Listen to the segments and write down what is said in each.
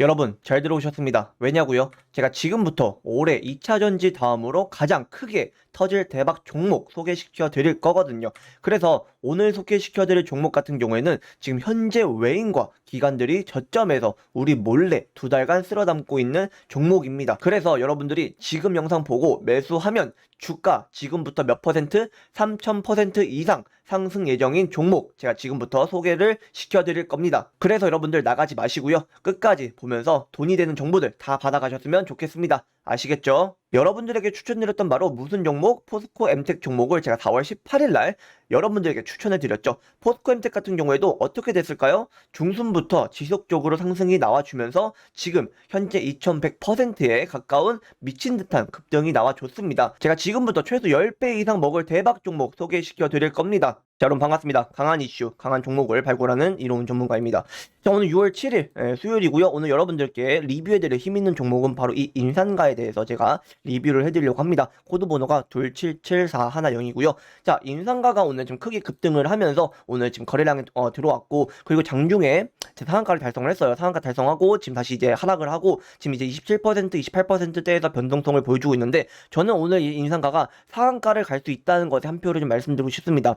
여러분 잘 들어오셨습니다. 왜냐고요? 제가 지금부터 올해 2차 전지 다음으로 가장 크게 터질 대박 종목 소개시켜 드릴 거거든요. 그래서 오늘 소개시켜 드릴 종목 같은 경우에는 지금 현재 외인과 기관들이 저점에서 우리 몰래 두 달간 쓸어 담고 있는 종목입니다. 그래서 여러분들이 지금 영상 보고 매수하면 주가 지금부터 몇 퍼센트? 3000% 이상 상승 예정인 종목 제가 지금부터 소개를 시켜드릴 겁니다. 그래서 여러분들 나가지 마시고요. 끝까지 보면서 돈이 되는 정보들 다 받아가셨으면 좋겠습니다. 아시겠죠? 여러분들에게 추천드렸던 바로 무슨 종목? 포스코 엠텍 종목을 제가 4월 18일 날 여러분들에게 추천해 드렸죠. 포스코 엠텍 같은 경우에도 어떻게 됐을까요? 중순부터 지속적으로 상승이 나와주면서 지금 현재 2100%에 가까운 미친 듯한 급등이 나와줬습니다. 제가 지금부터 최소 10배 이상 먹을 대박 종목 소개시켜 드릴 겁니다. 자, 여러분 반갑습니다. 강한 이슈, 강한 종목을 발굴하는 이로운 전문가입니다. 자, 오늘 6월 7일 예, 수요일이고요. 오늘 여러분들께 리뷰해드릴 힘 있는 종목은 바로 이 인산가에 대해서 제가 리뷰를 해드리려고 합니다. 코드 번호가 277410이고요. 자, 인산가가 오늘 좀 크게 급등을 하면서 오늘 지금 거래량이 어, 들어왔고 그리고 장중에 제 상한가를 달성을 했어요. 상한가 달성하고 지금 다시 이제 하락을 하고 지금 이제 27% 28%대에서 변동성을 보여주고 있는데 저는 오늘 이 인산가가 상한가를 갈 수 있다는 것에 한 표를 좀 말씀드리고 싶습니다.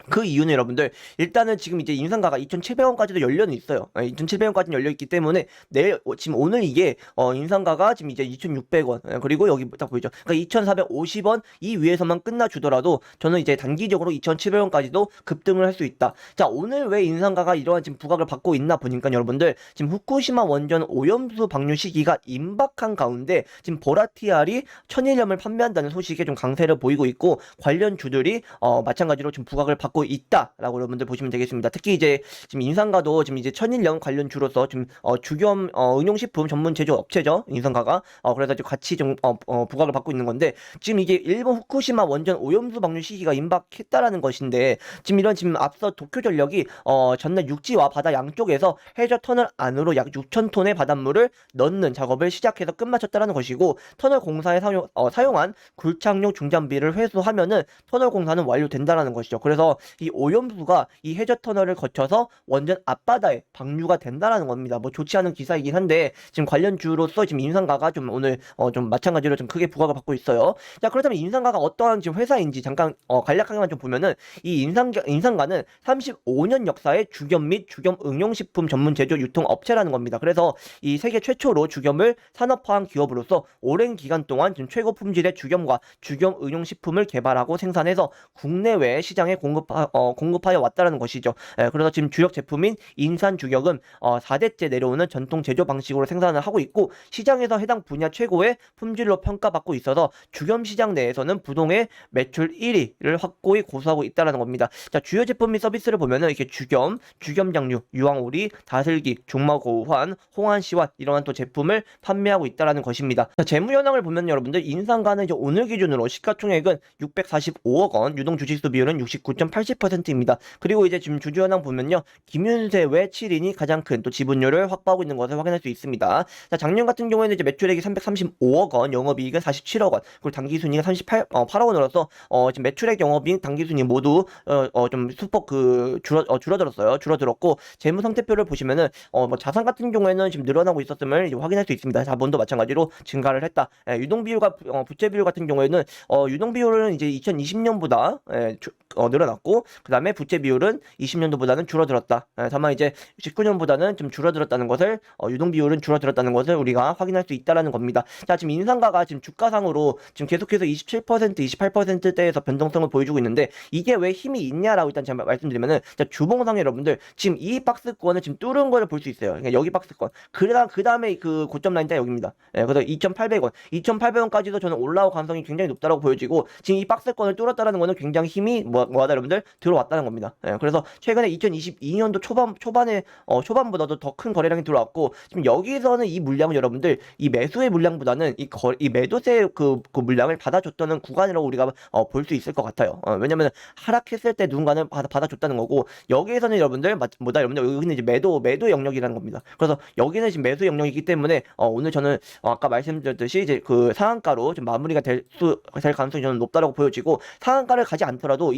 그 이유는 여러분들 일단은 지금 이제 인상가가 2,700원까지도 열려는 있어요. 2,700원까지는 열려 있기 때문에 내일 어, 지금 오늘 이게 어 인상가가 지금 이제 2,600원 예, 그리고 여기 딱 보이죠. 그러니까 2,450원 이 위에서만 끝나 주더라도 저는 이제 단기적으로 2,700원까지도 급등을 할 수 있다. 자 오늘 왜 인상가가 이러한 지금 부각을 받고 있나 보니까 여러분들 지금 후쿠시마 원전 오염수 방류 시기가 임박한 가운데 지금 보라티알이 천일염을 판매한다는 소식에 좀 강세를 보이고 있고 관련 주들이 어 마찬가지로 지금 부각을 받고 있다라고 여러분들 보시면 되겠습니다. 특히 이제 지금 인상가도 지금 이제 천일염 관련 주로서 지금 어 주겸 어 응용식품 전문 제조 업체죠 인상가가 어 그래서 지금 같이 좀 어, 어, 부각을 받고 있는 건데 지금 이게 일본 후쿠시마 원전 오염수 방류 시기가 임박했다라는 것인데 지금 이런 지금 앞서 도쿄 전력이 어 전날 육지와 바다 양쪽에서 해저 터널 안으로 약 6천 톤의 바닷물을 넣는 작업을 시작해서 끝마쳤다라는 것이고 터널 공사에 사용 어, 사용한 굴착용 중장비를 회수하면은 터널 공사는 완료된다라는 것이죠. 그래서 이 오염수가 이 해저 터널을 거쳐서 원전 앞바다에 방류가 된다라는 겁니다. 뭐 좋지 않은 기사이긴 한데 지금 관련 주로서 지금 인상가가 좀 오늘 어 좀 마찬가지로 좀 크게 부각을 받고 있어요. 자 그렇다면 인상가가 어떠한 지금 회사인지 잠깐 어 간략하게만 좀 보면은 이 인상 인상가는 35년 역사의 주겸 및 주겸 응용식품 전문 제조 유통 업체라는 겁니다. 그래서 이 세계 최초로 주겸을 산업화한 기업으로서 오랜 기간 동안 지금 최고 품질의 주겸과 주겸 응용식품을 개발하고 생산해서 국내외 시장에 공급 하, 어, 공급하여 왔다는 것이죠. 예, 그래서 지금 주력 제품인 인산 주격은 어, 4대째 내려오는 전통 제조 방식으로 생산을 하고 있고 시장에서 해당 분야 최고의 품질로 평가받고 있어서 주겸 시장 내에서는 부동의 매출 1위를 확고히 고수하고 있다는 겁니다. 자, 주요 제품 및 서비스를 보면은 이렇게 주겸, 주겸 장류, 유황오리, 다슬기, 중마고환, 홍한시환 이러한 또 제품을 판매하고 있다는 것입니다. 자, 재무 현황을 보면 여러분들 인상가는 이제 오늘 기준으로 시가총액은 645억 원, 유동 주식수 비율은 69.80%입니다. 그리고 이제 지금 주주 현황 보면요. 김윤세 외 7인이 가장 큰 또 지분율을 확보하고 있는 것을 확인할 수 있습니다. 자, 작년 같은 경우에는 이제 매출액이 335억 원, 영업이익은 47억 원, 그리고 당기순이가 38, 어, 8억 원으로서 어, 지금 매출액, 영업이익, 당기순이 모두 어, 어, 좀 수폭 그 줄어 어, 줄어들었어요. 줄어들었고 재무 상태표를 보시면은 어, 뭐 자산 같은 경우에는 지금 늘어나고 있었음을 확인할 수 있습니다. 자본도 마찬가지로 증가를 했다. 예, 유동 비율과 부- 어, 부채 비율 같은 경우에는 어, 유동 비율은 이제 2020년보다 예, 주, 어, 늘어났고 그 다음에 부채 비율은 20년도보다는 줄어들었다. 예, 다만 이제 19년보다는 좀 줄어들었다는 것을 어, 유동 비율은 줄어들었다는 것을 우리가 확인할 수 있다라는 겁니다. 자, 지금 인상가가 지금 주가상으로 지금 계속해서 27% 28%대에서 변동성을 보여주고 있는데 이게 왜 힘이 있냐라고 일단 제가 말씀드리면은 자, 주봉상 여러분들 지금 이 박스권을 지금 뚫은 거를 볼 수 있어요. 그러니까 여기 박스권. 그다음 그 다음에 그 고점 라인 딱 여기입니다. 예, 그래서 2,800원. 2,800원까지도 저는 올라올 가능성이 굉장히 높다라고 보여지고 지금 이 박스권을 뚫었다라는 거는 굉장히 힘이 뭐, 뭐하다 여러분들 들어왔다는 겁니다. 예, 그래서 최근에 2022년도 초반 초반에 어, 초반보다도 더 큰 거래량이 들어왔고 지금 여기서는 이 물량은 여러분들 이 매수의 물량보다는 이, 거, 이 매도세 그, 그 물량을 받아줬다는 구간이라고 우리가 어, 볼 수 있을 것 같아요. 어, 왜냐면 하락했을 때 누군가는 받아, 받아줬다는 거고 여기에서는 여러분들 마- 뭐다 여러분들 여기는 이제 매도 매도 영역이라는 겁니다. 그래서 여기는 지금 매수 영역이기 때문에 어, 오늘 저는 어, 아까 말씀드렸듯이 이제 그 상한가로 좀 마무리가 될 수 될 가능성이 저는 높다라고 보여지고 상한가를 가지 않더라도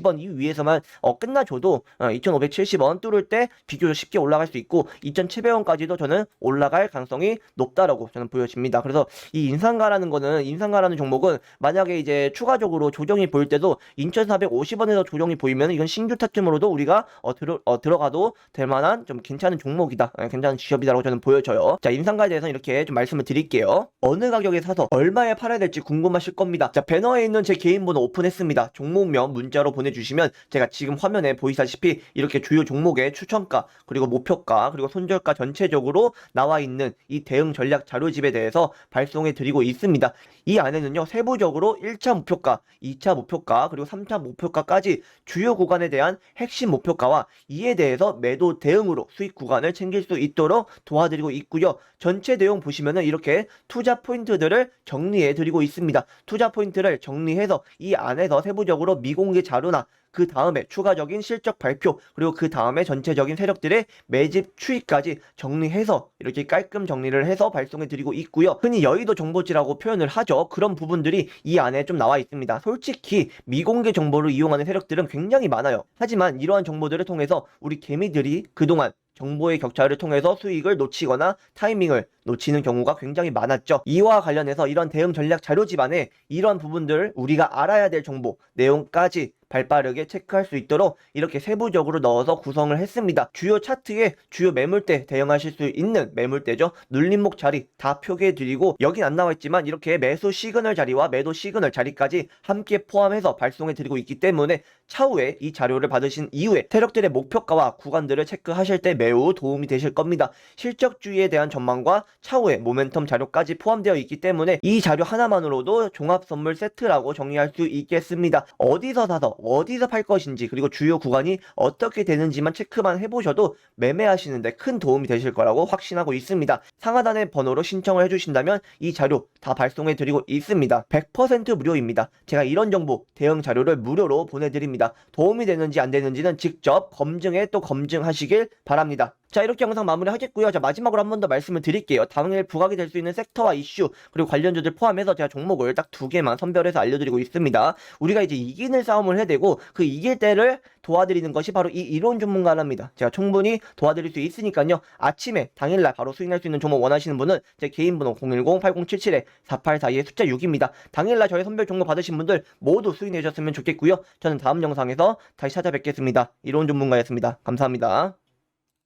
2550원 이 위에서만 어, 끝나줘도 어, 2570원 뚫을 때 비교적 쉽게 올라갈 수 있고 2700원까지도 저는 올라갈 가능성이 높다라고 저는 보여집니다. 그래서 이 인상가라는 거는 인상가라는 종목은 만약에 이제 추가적으로 조정이 보일 때도 2450원에서 조정이 보이면 이건 신규 타점으로도 우리가 어, 들어, 어, 들어가도 될 만한 좀 괜찮은 종목이다. 예, 괜찮은 기업이다라고 저는 보여져요. 자, 인상가에 대해서는 이렇게 좀 말씀을 드릴게요. 어느 가격에 사서 얼마에 팔아야 될지 궁금하실 겁니다. 자, 배너에 있는 제 개인 번호 오픈했습니다. 종목명 문자로 보내 주시면 제가 지금 화면에 보이다시피 이렇게 주요 종목의 추천가 그리고 목표가 그리고 손절가 전체적으로 나와 있는 이 대응 전략 자료집에 대해서 발송해 드리고 있습니다. 이 안에는요 세부적으로 1차 목표가, 2차 목표가 그리고 3차 목표가까지 주요 구간에 대한 핵심 목표가와 이에 대해서 매도 대응으로 수익 구간을 챙길 수 있도록 도와드리고 있고요. 전체 내용 보시면은 이렇게 투자 포인트들을 정리해 드리고 있습니다. 투자 포인트를 정리해서 이 안에서 세부적으로 미공개 자료 나 그 다음에 추가적인 실적 발표 그리고 그 다음에 전체적인 세력들의 매집 추이까지 정리해서 이렇게 깔끔 정리를 해서 발송해 드리고 있고요. 흔히 여의도 정보지라고 표현을 하죠. 그런 부분들이 이 안에 좀 나와 있습니다. 솔직히 미공개 정보를 이용하는 세력들은 굉장히 많아요. 하지만 이러한 정보들을 통해서 우리 개미들이 그동안 정보의 격차를 통해서 수익을 놓치거나 타이밍을 놓치는 경우가 굉장히 많았죠. 이와 관련해서 이런 대응 전략 자료집 안에 이런 부분들 우리가 알아야 될 정보 내용까지 발빠르게 체크할 수 있도록 이렇게 세부적으로 넣어서 구성을 했습니다. 주요 차트에 주요 매물대 대응하실 수 있는 매물대죠. 눌림목 자리 다 표기해 드리고 여긴 안 나와 있지만 이렇게 매수 시그널 자리와 매도 시그널 자리까지 함께 포함해서 발송해 드리고 있기 때문에 차후에 이 자료를 받으신 이후에 세력들의 목표가와 구간들을 체크하실 때 매우 도움이 되실 겁니다. 실적주의에 대한 전망과 차후에 모멘텀 자료까지 포함되어 있기 때문에 이 자료 하나만으로도 종합 선물 세트라고 정리할 수 있겠습니다. 어디서 사서 어디서 팔 것인지 그리고 주요 구간이 어떻게 되는지만 체크만 해보셔도 매매하시는데 큰 도움이 되실 거라고 확신하고 있습니다. 상하단의 번호로 신청을 해주신다면 이 자료 다 발송해 드리고 있습니다. 100% 무료입니다. 제가 이런 정보 대응 자료를 무료로 보내드립니다. 도움이 되는지 안 되는지는 직접 검증해 또 검증하시길 바랍니다. 자 이렇게 영상 마무리하겠고요. 자 마지막으로 한 번 더 말씀을 드릴게요. 당일 부각이 될 수 있는 섹터와 이슈 그리고 관련주들 포함해서 제가 종목을 딱 두 개만 선별해서 알려드리고 있습니다. 우리가 이제 이기는 싸움을 해야 되고 그 이길 때를 도와드리는 것이 바로 이 이론 전문가랍니다. 제가 충분히 도와드릴 수 있으니까요. 아침에 당일날 바로 수익날 수 있는 종목 원하시는 분은 제 개인 번호 010-8077-4842의 숫자 6입니다. 당일날 저희 선별 종목 받으신 분들 모두 수익 내셨으면 좋겠고요. 저는 다음 영상에서 다시 찾아뵙겠습니다. 이론 전문가였습니다. 감사합니다.